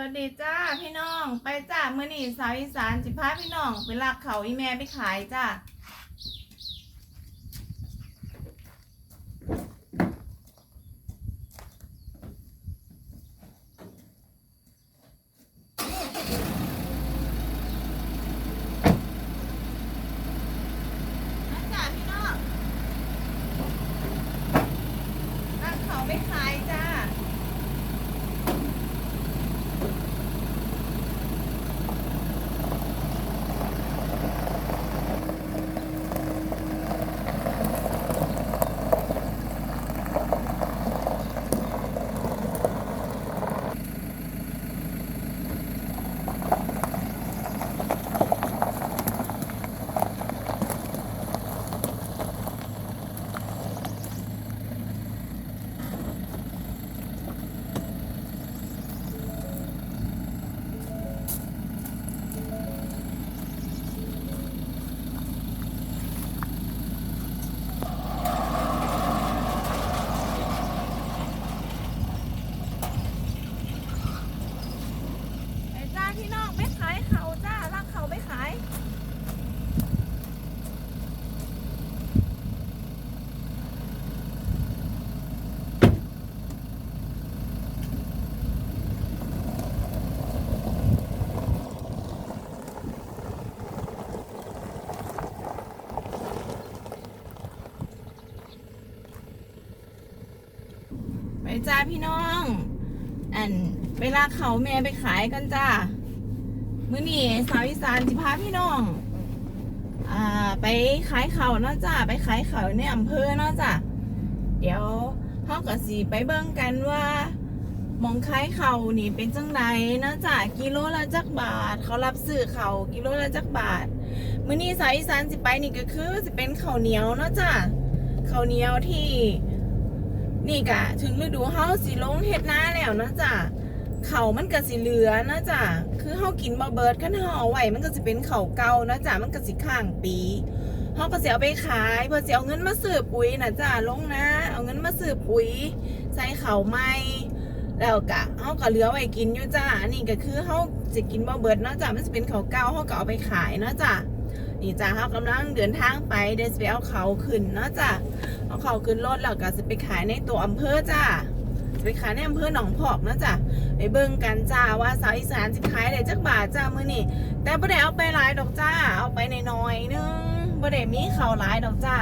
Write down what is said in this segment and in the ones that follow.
วัสดีจ้าพี่น้อง ไปจ้าเมื่อนี่สาวอีสานจิพาพี่น้องไปลักเขาอีแม่ไปขายจ้าพี่น้องลักเขาไปขายจ้า ไปจ้าพี่น้องไปขายเขาจ้าลากเขาไปขาย ไป จ้าพี่น้อง อันเวลาเขาแม่ไปขายกันจ้ามื้อนี้สาวอีสานสิพาพี่น้อง อ่า ไปขายเขาเนาะจ้าไปขายเขาในอำเภอเนาะจ้าเดี๋ยวเฮาก็สิไปเบิ่งกันว่ามองขายเขานี่เป็นจังไดเนาะจ้ากิโลละจักบาท เขารับซื้อเขากิโลละจักบาทมื้อนี้สาวอีสานสิไปนี่ก็คือสิเป็นข้าวเหนียวเนาะจ้าข้าวเหนียวที่ นี่กะถึงฤดูเฮาสิลงเฮ็ดน้าแล้วนะจ้ะเขามันก็สิเหลือนะจ้ะคือเฮากินบ่เบิดคันเฮาเอาไว้มันก็สิเป็นเขาเก่านะจ้ะมันก็สิข้างปีเฮาก็สิเอาไปขายเพื่อสิเอาเงินมาซื้อปุ๋ยนะจ้ะลงนะ เอาเงินมาซื้อปุ๋ย ใส่เขาใหม่แล้วกะเฮาก็เหลือไว้กินอยู่จ้ะอันนี้ก็คือเฮาสิกินบ่เบิดเนาะจ้ะมันสิเป็นเขาเก่าเฮาก็เอาไปขายเนาะจ้ะ นี่จ้ะเฮากำลังเดินทางไปเดสไปเอาเขาขึ้นเนาะจ้ะเอาเขาขึ้นรถแล้วก็จะไปขายในตัวอำเภอจ้าจะไปขายในอำเภอหนองพอกนะจ้ะไปเบิ่งกันจ้าว่าสาวอีสานจะขายได้จักบาทจ้ามื้อนี้แต่บ่ได้เอาไปหลายดอกจ้า เอาไปในน้อยนึงบ่ได้มีเขาหลายดอกจ้า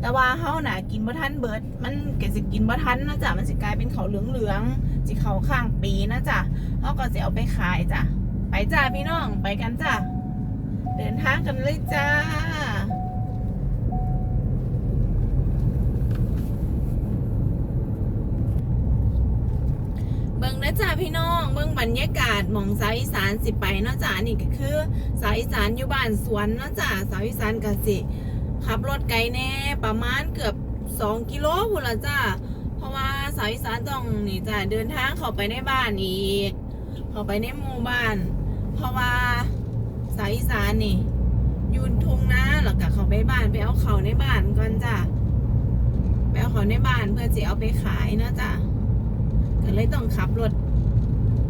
แต่ว่าเฮาน่ะกินบ่ทันเบิด มันก็สิกินบ่ทันนะจ้ะมันสิกลายเป็นเขาเหลืองๆสิข้าข้างปีนะจ้ะเฮาก็สิเอาไปขายจ้ะไปจ้าพี่น้องไปกันจ้า เดินทางกันเลยจ้า เบิ่งนะจ้าพี่น้อง เบิ่งบรรยากาศหมองสาวอีสานสิไปเนาะจ้านี่ก็คือสาวอีสานอยู่บ้านสวนเนาะจ้าสาวอีสานกสิขับรถไกลแน่ประมาณเกือบ 2 กิโลพุ่นละจ้าเพราะว่าสาวอีสานต้องนี่จ้าเดินทางเข้าไปในบ้านอีกเข้าไปในหมู่บ้าน เพราะว่า สาวอีสานนี่ยืนทุ่งนาแล้วก็เขาไปบ้านไปเอาเขาในบ้านก่อนจ้าไปเอาเขาในบ้านเพื่อจะเอาไปขายเนาะจ้าก็เลยต้องขับรถ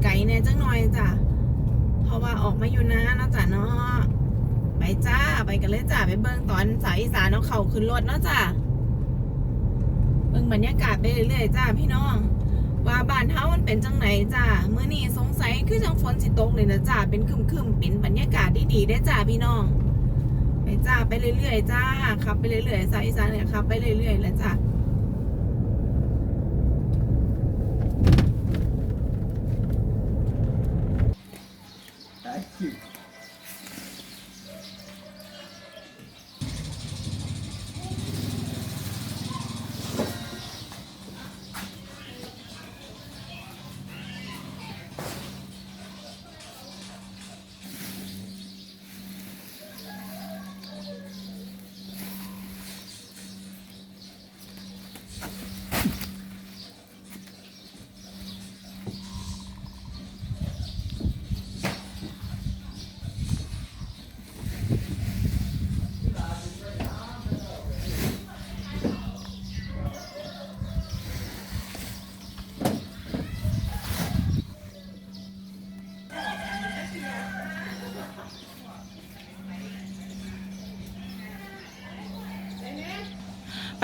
ไกลแน่จังหน่อยจ้ะเพราะว่าออกมาอยู่นะเนาะจ้ะเนาะไปจ้าไปกันเลยจ้าไปเบิ่งตอนสายอีสานเอาเข่าขึ้นรถเนาะจ้ะเบิ่งบรรยากาศไปเรื่อยๆจ้าพี่น้อง ว่าบ้านเฮามันเป็นจังไหนจ้าเมื่อนี้สงสัยคือจังฝนสิตกเลยนะจ้าเป็นคึมๆเป็นบรรยากาศดีได้จ้าพี่น้อง ไปจ้าไปเรื่อยๆจ้าขับไปเรื่อยๆสายอีสานเนี่ยขับไปเรื่อยๆแล้วจ้า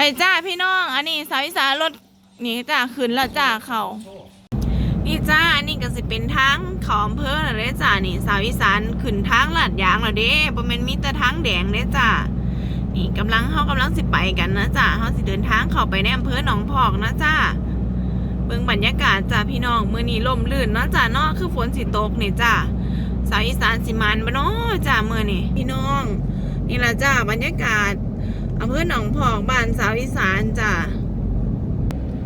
ไปจ้าพี่น้อง อันนี้สาวอีสารถนี่จ้าขึ้นแล้วจ้าเขานี่จ้าอันนี้ก็สิเป็นทางเขาอำเภอแล้วเด้จ้านี่สาวอีสานขึ้นทางลาดยางแล้วเด้บ่แม่นมีแต่ทางแดงเด้จ้านี่กำลังเฮากำลังสิไปกันนะจ้าเฮาสิเดินทางเข้าไปในอำเภอหนองพอกนะจ้าเบิ่งบรรยากาศจ้าพี่น้องมื้อนี้ลมลื่นเนาะจ้าเนาะคือฝนสิตกนี่จ้าสาวอีสานสิมานบ่เนาะจ้ามื้อนี้พี่น้อง นี่ล่ะจ้าบรรยากาศ อำเภอหนองพอกบ้านสาวอีสานจ้ะ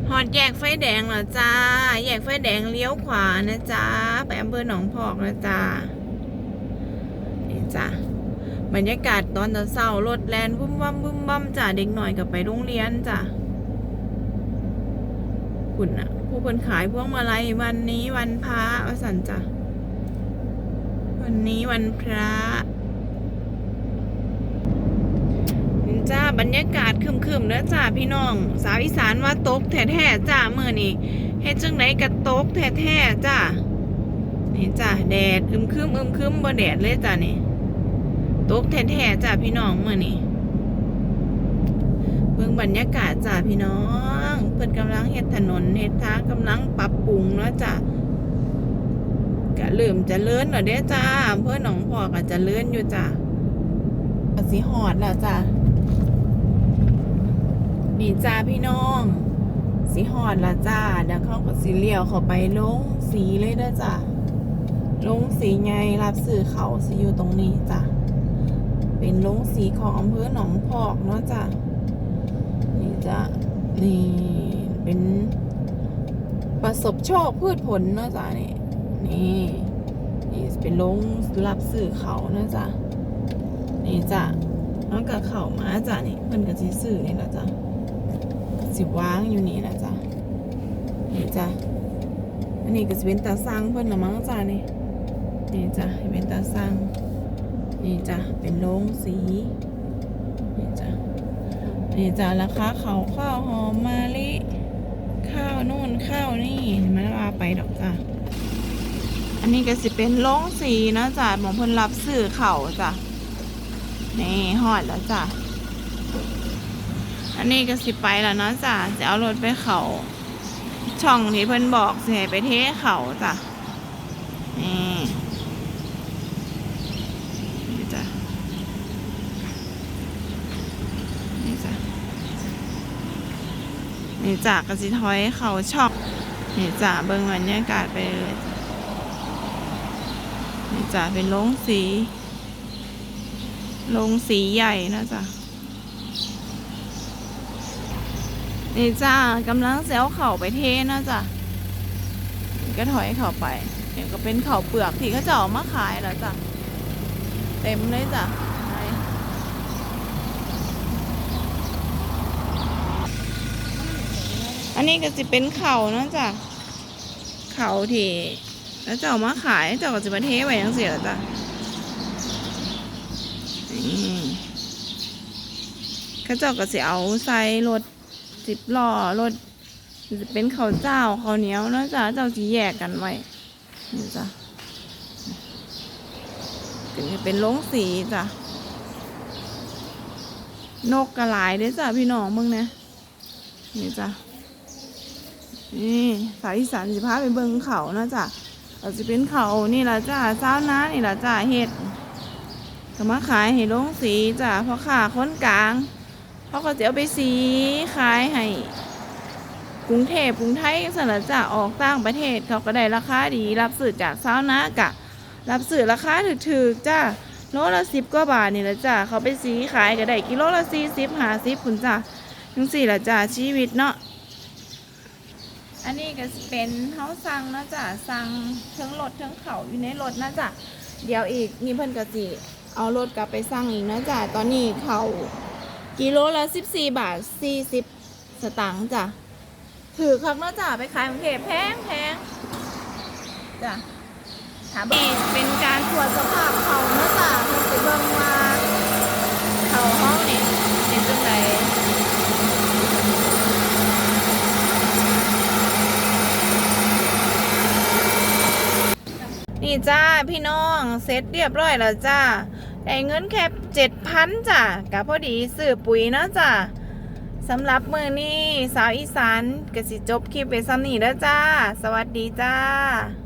หอดแยกไฟแดงแล้วจ้า แยกไฟแดงเลี้ยวขวานะจ้าไปอำเภอหนองพอกนะจ้านี่จ้ะบรรยากาศตอนเช้ารถแลนบุ้มบั้มบุ้มบั้มจ้าเด็กหน่อยกับไปโรงเรียนจ้ะคุณน่ะผู้คนขายพวงมาลัยวันนี้วันพระวสันจ้ะวันนี้วันพระ จ้า บรรยากาศคึมๆเด้อจ้าพี่น้อง สาวอีสานว่าตกแท้ๆจ้าเมื่อนี้เฮ็ดจังไดกะตกแท้ๆจ้านี่จ้าแดดอึมครึมอึมครึมบ่แดดเลยจ้านี่ตกแท้ๆจ้าพี่น้องเมื่อนี้เบิ่งบรรยากาศจ้าพี่น้อง เพิ่นกำลังเฮ็ดถนนเฮ็ดทางกำลังปรับปรุงเนาะจ้ากะเริ่มจะเลื่อนแล้วเด้จ้าอำเภอหนองพอกก็เจะเลื่อนอยู่จ้าสิฮอดแล้วจ้า นี่จ้าพี่น้อง สีหอดละจ้าเดี๋ยวเขาก็สีเลี้ยวเข้าไปลงสีเลยเด้อจ้าลงสีไงรับสื่อเขาสีอยู่ตรงนี้จ้ะเป็นลงสีของอำเภอหนองพอกเนาะจ้ะนี่จ้ะนี่เป็นประสบโชคพืชผลเนาะจ้ะนี่นี่นี่เป็นลงรับสื่อเขาเนาะจ้ะนี่จ้ะแล้วก็เข้ามาจ้ะนี่เพิ่นก็สิซื้อนี่ละจ้ะ สิวางอยู่นี่นะจ๊ะนี่จ้ะอันนี้ก็จะเป็นตาซังเพิ่อนละมั้งจ้ะนี่นี่จ้ะเป็นตาซังนี่จ้ะเป็นโรงสีนี่จ้ะนี่จ้ะราคาเขาข้าวหอมมะลิข้าวนู่นข้าวนี่มันว่าไปดอกจ้ะอันนี้ก็สิเป็นโรงสีนะจ้ะหมองเพิ่นรับซื้อเขาจ้ะนี่หอดแล้วจ้ะ อันนี้ก็สิไปแล้วเนาะจ้ะจะเอารถไปเขาช่องที่เพิ่นบอกสิให้ไปเทเขาจ้ะนี่นี่จ้ะนี่จ้ะนี่จ้ะก็สิถอยเขาช่องนี่จ้ะเบิ่งบรรยากาศไปเลยนี่จ้ะเป็นโรงสีโรงสีใหญ่นะจ้ะ นี่จ้ากำลังเซลเข่าไปเทนะจ้ะก็ถอยเข่าไปเดี๋ยวก็เป็นเข่าเปลือกที่เขาจะเอามาขายแล้วจ้ะเต็มเลยจ้ะอันนี้ก็จะเป็นเข่านะจ้ะเข่าที่แล้วจะเอามาขายจ้าก็จะมาเทไว้ยังเสียจ้ะนี่เขาจ้าก็จะเอาใส่รถ สิบล้อรถจะเป็นข้าวเจ้าข้าวเหนียวนะจ้ะเจ้าจีแยกกันไว้นี่จ้ะถึงจะเป็นโรงสีจ้ะนกกระหลายเด้อจ้ะพี่น้องมึงเนี่ยนี่จ้ะนี่สายอีสานสิพาไปเบิ่งเขานะจ้ะเราจะเป็นเขานี่ละจ้ะเช้าน้านี่ละจ้ะเห็ดก็มาขายให้โรงสีจ้ะเพราะขาคนกลาง เขาก็จะเอาไปสีขายให้กรุงเทพกรุงไทยสนจะออกต่างประเทศ เขาก็ได้ราคาดี รับสื่อจากเช้านะกะ รับสื่อราคาถือๆจ้าโลละสิบกว่าบาทนี่ละจ้าเขาไปสีขายก็ได้กิโลละสี่สิบห้าสิบคุณจ้าทั้งสี่ละจ้าชีวิตเนาะอันนี้ก็เป็นเฮาสั่งนะจ้าสั่งทั้งรถทั้งเขาอยู่ในรถนะจ้าเดี๋ยวอีกนี่เพิ่นก็สิเอารถกลับไปสั่งอีกนะจ้าตอนนี้เขา กิโลละสิบสี่บาทสี่สิบสตางค์จ้ะ ถือคักเนาะจ้ะไปขายกรุงเทพแพงแพงจ้ะถามนี่เป็นการตรวจสภาพเขาเนาะจ้ะเพื่อเบิ่งว่าเขาห้องนี่เป็นจังไดนี่จ้าพี่น้องเสร็จเรียบร้อยแล้วจ้า ได้เงินแค่เจ็ดพันจ้ะกับพอดีซื้อปุ๋ยเนาะจ้ะสำหรับมือนี้สาวอีสานกสิจบคลิปไปซ้ำนี่แล้วจ้า สวัสดีจ้า